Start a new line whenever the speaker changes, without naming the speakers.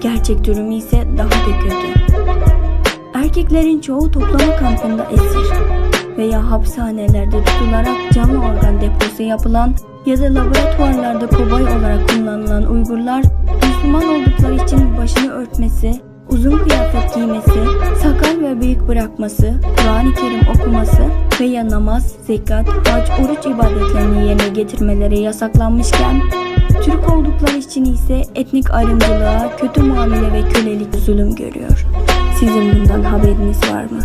Gerçek durumu ise daha da kötü. Erkeklerin çoğu toplama kampında esir veya hapishanelerde tutularak canlı organ deposu yapılan ya da laboratuvarlarda kobay olarak kullanılan Uygurlar Müslüman oldukları için başını örtmesi, uzun kıyafet giymesi, sakal ve bıyık bırakması, Kur'an-ı Kerim okuması veya namaz, zekat, hac, oruç ibadetlerini yerine getirmeleri yasaklanmışken Türk oldukları için ise etnik ayrımcılığa, kötü muamele ve kölelik zulüm görüyor. Sizin bundan haberiniz var mı?